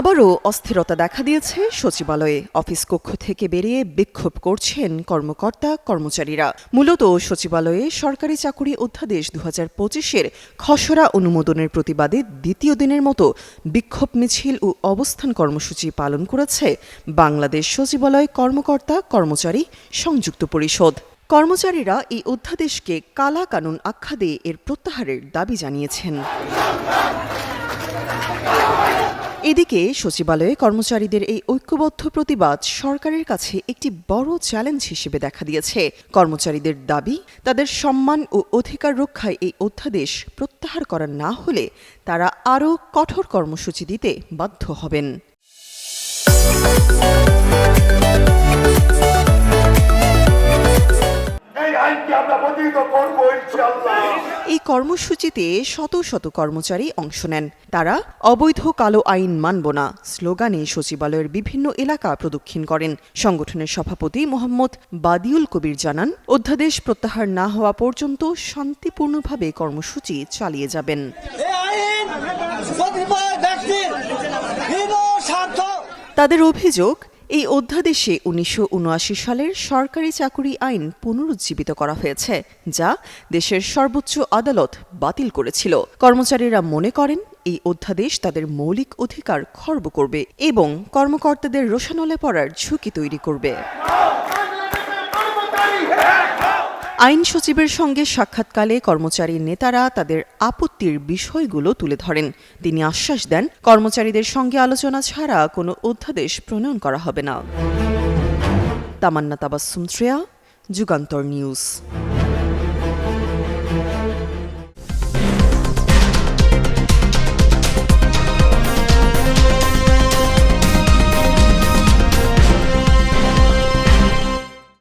আবারও অস্থিরতা দেখা দিয়েছে সচিবালয়ে। অফিস কক্ষ থেকে বেরিয়ে বিক্ষোভ করছেন কর্মকর্তা, কর্মচারীরা। মূলত সচিবালয়ে সরকারি চাকুরি অধ্যাদেশ দু হাজার পঁচিশের খসড়া অনুমোদনের প্রতিবাদে দ্বিতীয় দিনের মতো বিক্ষোভ মিছিল ও অবস্থান কর্মসূচি পালন করেছে বাংলাদেশ সচিবালয় কর্মকর্তা, কর্মচারী সংযুক্ত পরিষদ। কর্মচারীরা এই অধ্যাদেশকে কালা কানুন আখ্যা দিয়ে এর প্রত্যাহারের দাবি জানিয়েছেন। এদিকে সচিবালয়ে কর্মচারীদের এই ঐক্যবদ্ধ প্রতিবাদ সরকারের কাছে একটি বড় চ্যালেঞ্জ হিসেবে দেখা দিয়েছে। কর্মচারীদের দাবি, তাদের সম্মান ও অধিকার রক্ষায় এই অধ্যাদেশ প্রত্যাহার করা না হলে তারা আরও কঠোর কর্মসূচি দিতে বাধ্য হবেন। এই কর্মসূচিতে শত শত কর্মচারী অংশ নেন। তারা অবৈধ কালো আইন মানব না স্লোগানে সচিবালয়ের বিভিন্ন এলাকা প্রদক্ষিণ করেন। সংগঠনের সভাপতি মোহাম্মদ বাদিউল কবির জানান অধ্যাদেশ প্রত্যাহার না হওয়া পর্যন্ত শান্তিপূর্ণভাবে কর্মসূচি চালিয়ে যাবেন। তাদের অভিযোগ এই অধ্যাদেশে উনিশশো উনআশি সালের সরকারি চাকুরি আইন পুনরুজ্জীবিত করা হয়েছে, যা দেশের সর্বোচ্চ আদালত বাতিল করেছিল। কর্মচারীরা মনে করেন, এই অধ্যাদেশ তাদের মৌলিক অধিকার খর্ব করবে এবং কর্মকর্তাদের রোশানলে পড়ার ঝুঁকি তৈরি করবে। আইন সচিবের সঙ্গে সাক্ষাৎকালে কর্মচারীর নেতারা তাদের আপত্তির বিষয়গুলো তুলে ধরেন। তিনি আশ্বাস দেন, কর্মচারীদের সঙ্গে আলোচনা ছাড়া কোনো অধ্যাদেশ প্রণয়ন করা হবে না। তামান্না তাবাসুম শ্রেয়া, যুগান্তর নিউজ।